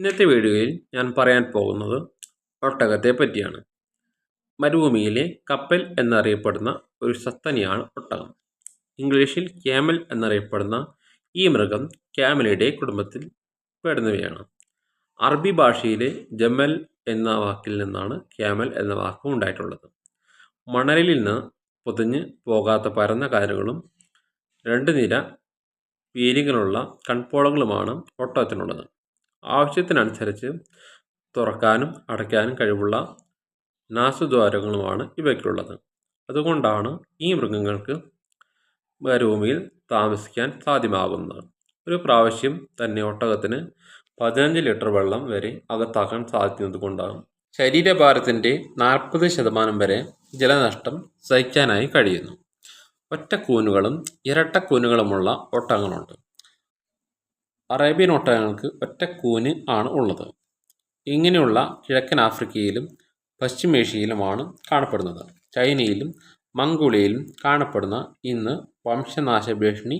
ഇന്നത്തെ വീഡിയോയിൽ ഞാൻ പറയാൻ പോകുന്നത് ഒട്ടകത്തെ പറ്റിയാണ് മരുഭൂമിയിലെ കപ്പൽ എന്നറിയപ്പെടുന്ന ഒരു സസ്തനിയാണ് ഒട്ടകം. ഇംഗ്ലീഷിൽ ക്യാമൽ എന്നറിയപ്പെടുന്ന ഈ മൃഗം ക്യാമലിയുടെ കുടുംബത്തിൽ പെടുന്നവയാണ്. അറബി ഭാഷയിലെ ജമൽ എന്ന വാക്കിൽ നിന്നാണ് ക്യാമൽ എന്ന വാക്ക് ഉണ്ടായിട്ടുള്ളത്. മണലിൽ നിന്ന് പൊതിഞ്ഞ് പോകാത്ത പരന്ന കാലുകളും രണ്ട് നിര വീലുകളുള്ള കൺപോളകളുമാണ് ഒട്ടകത്തിനുള്ളത്. ആവശ്യത്തിനനുസരിച്ച് തുറക്കാനും അടയ്ക്കാനും കഴിവുള്ള നാശദ്വാരങ്ങളുമാണ് ഇവയ്ക്കുള്ളത്. അതുകൊണ്ടാണ് ഈ മൃഗങ്ങൾക്ക് മരുഭൂമിയിൽ താമസിക്കാൻ സാധ്യമാകുന്നത്. ഒരു പ്രാവശ്യം തന്നെ ഒട്ടകത്തിന് പതിനഞ്ച് ലിറ്റർ വെള്ളം വരെ അകത്താക്കാൻ സാധിക്കുന്നത് കൊണ്ടാകും ശരീരഭാരത്തിന്റെ നാൽപ്പത് ശതമാനം വരെ ജലനഷ്ടം സഹിക്കാനായി കഴിയുന്നു. ഒറ്റക്കൂനുകളും ഇരട്ടക്കൂനുകളുമുള്ള ഒട്ടകങ്ങളുണ്ട്. അറേബ്യൻ ഒട്ടകങ്ങൾക്ക് ഒറ്റ കൂന് ആണ് ഉള്ളത്. ഇങ്ങനെയുള്ള കിഴക്കൻ ആഫ്രിക്കയിലും പശ്ചിമേഷ്യയിലുമാണ് കാണപ്പെടുന്നത്. ചൈനയിലും മംഗോളിയയിലും കാണപ്പെടുന്ന ഇന്ന് വംശനാശ ഭീഷണി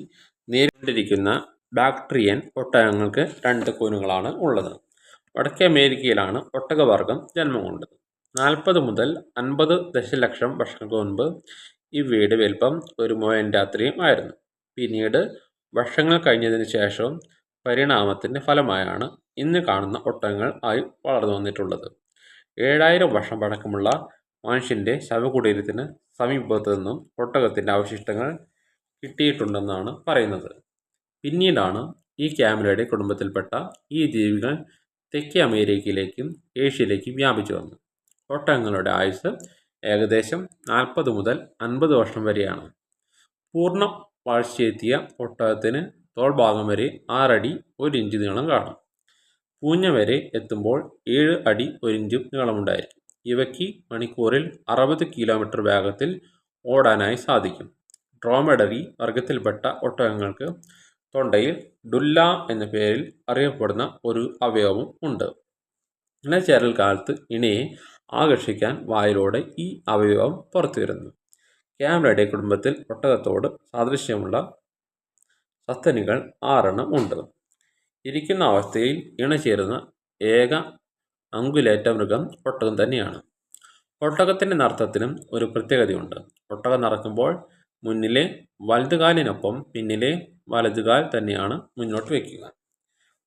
നേരിട്ടിരിക്കുന്ന ബാക്ട്രിയൻ ഒട്ടകങ്ങൾക്ക് രണ്ട് കൂനുകളാണ് ഉള്ളത്. വടക്കേ അമേരിക്കയിലാണ് ഒട്ടകവർഗം ജന്മം കൊണ്ടത് നാൽപ്പത് മുതൽ അൻപത് ദശലക്ഷം വർഷങ്ങൾക്ക് മുൻപ് ഇവയുടെ വലിപ്പം ഒരു മോയൻ രാത്രിയും ആയിരുന്നു. പിന്നീട് വർഷങ്ങൾ കഴിഞ്ഞതിന് ശേഷം പരിണാമത്തിന്റെ ഫലമായാണ് ഇന്ന് കാണുന്ന ഒട്ടകങ്ങൾ ആയി വളർന്നു വന്നിട്ടുള്ളത്. ഏഴായിരം വർഷം പഴക്കമുള്ള മനുഷ്യന്റെ ശവകുടീരത്തിന് സമീപത്തു നിന്നും ഒട്ടകത്തിന്റെ അവശിഷ്ടങ്ങൾ കിട്ടിയിട്ടുണ്ടെന്നാണ് പറയുന്നത്. പിന്നീടാണ് ഈ ക്യാമറയുടെ കുടുംബത്തിൽപ്പെട്ട ഈ ജീവികൾ തെക്കേ അമേരിക്കയിലേക്കും ഏഷ്യയിലേക്കും വ്യാപിച്ചു വന്നു ഒട്ടകങ്ങളുടെ ആയുസ് ഏകദേശം നാൽപ്പത് മുതൽ അൻപത് വർഷം വരെയാണ്. പൂർണ വളർച്ചയെത്തിയ ഒട്ടകത്തിന് തോൾഭാഗം വരെ ആറടി ഒരു ഇഞ്ച് നീളം കാണും. പൂഞ്ഞ വരെ എത്തുമ്പോൾ ഏഴ് അടി ഒരു ഇഞ്ചും നീളമുണ്ടായിരിക്കും. ഇവയ്ക്ക് മണിക്കൂറിൽ അറുപത് കിലോമീറ്റർ വേഗത്തിൽ ഓടാനായി സാധിക്കും. ഡ്രോമഡറി വർഗത്തിൽപ്പെട്ട ഒട്ടകങ്ങൾക്ക് തൊണ്ടയിൽ ഡുല്ല എന്ന പേരിൽ അറിയപ്പെടുന്ന ഒരു അവയവം ഉണ്ട്. ഇണചേരൽ കാലത്ത് ഇണയെ ആകർഷിക്കാൻ വായിലൂടെ ഈ അവയവം പുറത്തു വരുന്നു ക്യാമറയുടെ കുടുംബത്തിൽ ഒട്ടകത്തോട് സാദൃശ്യമുള്ള സസ്തനികൾ ആറെണ്ണം ഉണ്ട്. ഇരിക്കുന്ന അവസ്ഥയിൽ ഇണചേരുന്ന ഏക അങ്കുലേറ്റ മൃഗം ഒട്ടകം തന്നെയാണ്. ഒട്ടകത്തിന്റെ നർത്തത്തിനും ഒരു പ്രത്യേകതയുണ്ട്. ഒട്ടകം നടക്കുമ്പോൾ മുന്നിലെ വലതുകാലിനൊപ്പം പിന്നിലെ വലതുകാൽ തന്നെയാണ് മുന്നോട്ട് വയ്ക്കുക.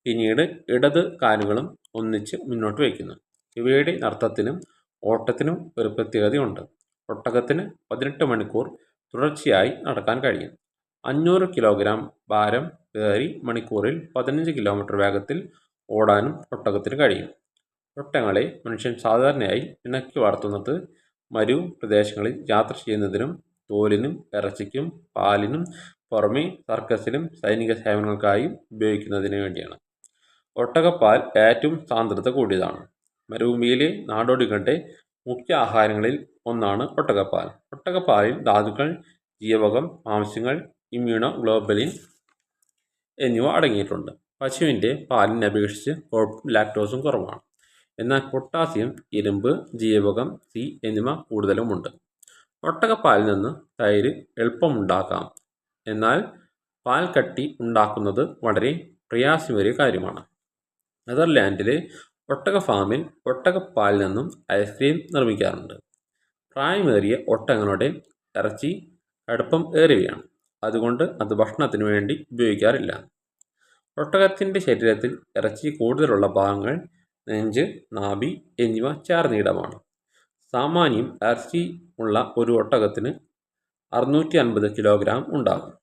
പിന്നീട് ഇടത് കാലുകളും ഒന്നിച്ച് മുന്നോട്ട് വയ്ക്കുന്നു. ഇവയുടെ നർത്തത്തിനും ഓട്ടത്തിനും ഒരു പ്രത്യേകതയുണ്ട്. ഒട്ടകത്തിന് പതിനെട്ട് മണിക്കൂർ തുടർച്ചയായി നടക്കാൻ കഴിയും. അഞ്ഞൂറ് കിലോഗ്രാം ഭാരം കയറി മണിക്കൂറിൽ പതിനഞ്ച് കിലോമീറ്റർ വേഗത്തിൽ ഓടാനും ഒട്ടകത്തിന് കഴിയും. ഒട്ടകങ്ങളെ മനുഷ്യൻ സാധാരണയായി ഇണക്കി വളർത്തുന്നത് മരു പ്രദേശങ്ങളിൽ യാത്ര ചെയ്യുന്നതിനും തോലിനും ഇറച്ചിക്കും പാലിനും പുറമെ സർക്കസിലും സൈനിക സേവനങ്ങൾക്കായും ഉപയോഗിക്കുന്നതിന് വേണ്ടിയാണ്. ഒട്ടകപ്പാൽ ഏറ്റവും സാന്ദ്രത കൂടിയതാണ്. മരുഭൂമിയിലെ നാടോടികളുടെ മുഖ്യ ആഹാരങ്ങളിൽ ഒന്നാണ് ഒട്ടകപ്പാൽ. ഒട്ടകപ്പാലിൽ ധാതുക്കൾ ജീവകം മാംസ്യങ്ങൾ ഇമ്മ്യൂണോ ഗ്ലോബലിൻ എന്നിവ അടങ്ങിയിട്ടുണ്ട്. പശുവിന്റെ പാലിനെ അപേക്ഷിച്ച് ലാക്ടോസും കുറവാണ്. എന്നാൽ പൊട്ടാസ്യം ഇരുമ്പ് ജീവകം സി എന്നിവ കൂടുതലുമുണ്ട്. ഒട്ടകപ്പാലിൽ നിന്ന് തൈര് എളുപ്പമുണ്ടാക്കാം. എന്നാൽ പാൽ കട്ടി ഉണ്ടാക്കുന്നത് വളരെ പ്രയാസമേറിയ കാര്യമാണ്. നെതർലാൻഡിലെ ഒട്ടക ഫാമിൽ ഒട്ടകപ്പാലിൽ നിന്നും ഐസ്ക്രീം നിർമ്മിക്കാറുണ്ട്. പ്രായമേറിയ ഒട്ടകങ്ങളുടെ ഇറച്ചി കടുപ്പം ഏറിയവയാണ്. അതുകൊണ്ട് അത് ഭക്ഷണത്തിന് വേണ്ടി ഉപയോഗിക്കാറില്ല. ഒട്ടകത്തിന്റെ ശരീരത്തിൽ ഇറച്ചി കൂടുതലുള്ള ഭാഗങ്ങൾ നെഞ്ച് നാഭി എന്നിവ ചേർന്നിടമാണ് സാമാന്യം ഇറച്ചി ഉള്ള ഒരു ഒട്ടകത്തിന് അറുന്നൂറ്റി അൻപത് കിലോഗ്രാം ഉണ്ടാകും.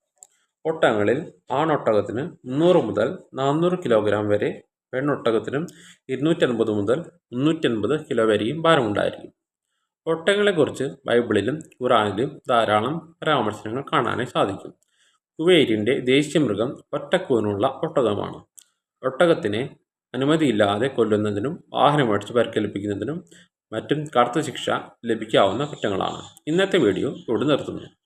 ഒട്ടകങ്ങളിൽ ആണൊട്ടകത്തിന് മുന്നൂറ് മുതൽ നാനൂറ് കിലോഗ്രാം വരെ പെണ്ണൊട്ടകത്തിനും ഇരുന്നൂറ്റൻപത് മുതൽ മുന്നൂറ്റൻപത് കിലോ വരെയും ഭാരമുണ്ടായിരിക്കും. ഒട്ടകങ്ങളെക്കുറിച്ച് ബൈബിളിലും ഖുറാനിലും ധാരാളം പരാമർശങ്ങൾ കാണാനായി സാധിക്കും. കുവൈറ്റിന്റെ ദേശീയമൃഗം ഒറ്റക്കൂനുള്ള ഒട്ടകമാണ്. ഒട്ടകത്തിനെ അനുമതിയില്ലാതെ കൊല്ലുന്നതിനും വാഹനമടിച്ച് പരിക്കേൽപ്പിക്കുന്നതിനും മറ്റും കടുത്ത ശിക്ഷ ലഭിക്കാവുന്ന കുറ്റങ്ങളാണ്. ഇന്നത്തെ വീഡിയോ ഇവിടെ നിർത്തുന്നു.